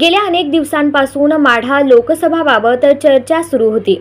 गेल्या अनेक दिवसांपासून माढा लोकसभाबाबत चर्चा सुरू होती.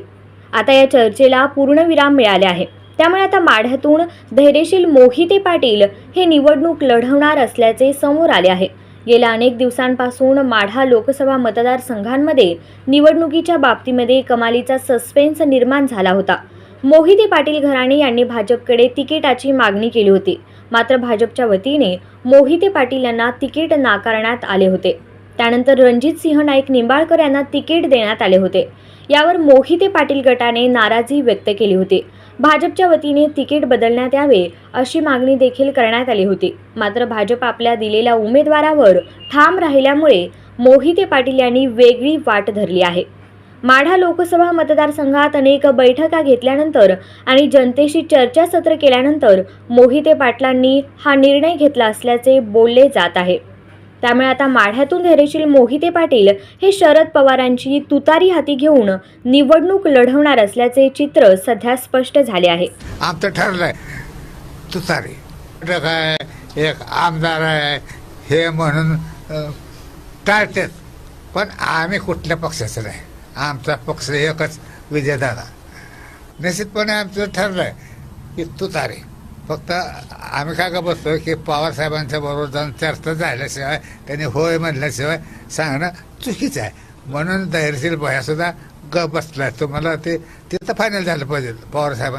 आता या चर्चेला पूर्णविराम मिळाले आहे. त्यामुळे आता माढ्यातून धैर्यशील मोहिते पाटील हे निवडणूक लढवणार असल्याचे समोर आले आहे. गेल्या अनेक दिवसांपासून माढा लोकसभा मतदारसंघांमध्ये निवडणुकीच्या बाबतीमध्ये कमालीचा सस्पेन्स निर्माण झाला होता. मोहिते पाटील घराणे यांनी भाजपकडे तिकिटाची मागणी केली होती. मात्र भाजपच्या वतीने मोहिते पाटील यांना तिकीट नाकारण्यात आले होते. त्यानंतर रणजित सिंह नाईक निंबाळकर यांना तिकीट देण्यात आले होते. यावर मोहिते पाटील गटाने नाराजी व्यक्त केली होती. भाजपच्या वतीने तिकीट बदलण्यात यावे अशी मागणी देखील करण्यात आली होती. मात्र भाजप आपल्या दिलेल्या उमेदवारावर ठाम राहिल्यामुळे मोहिते पाटील यांनी वेगळी वाट धरली आहे. माढा लोकसभा मतदारसंघात अनेक बैठका घेतल्यानंतर आणि जनतेशी चर्चासत्र केल्यानंतर मोहिते पाटलांनी हा निर्णय घेतला असल्याचे बोलले जात आहे. त्यामुळे आता माढ्यातून धैर्यशील मोहिते पाटील हे शरद पवारांची तुतारी हाती घेऊन निवडणूक लढवणार असल्याचे चित्र सध्या स्पष्ट झाले आहे. आमचं ठरलंय. तुतारी. घटक एक आमदार आहे. हे म्हणून अं, टाळतात. पण आम्ही कुठल्या पक्षाचं नाही. आमचा पक्ष एकच विजयदादा. निश्चितपणे आमचं ठरलंय की तुतारी. फक्त आम्ही काय का बसतो की पवारसाहेबांच्या बरोबर जाऊन चर्चा झाल्याशिवाय त्यांनी होय म्हणल्याशिवाय सांगणं चुकीचं आहे. म्हणून धैर्यशील भया सुद्धा ग बसला तुम्हाला ते तिथं फायनल झालं पाहिजे पवारसाहेबांना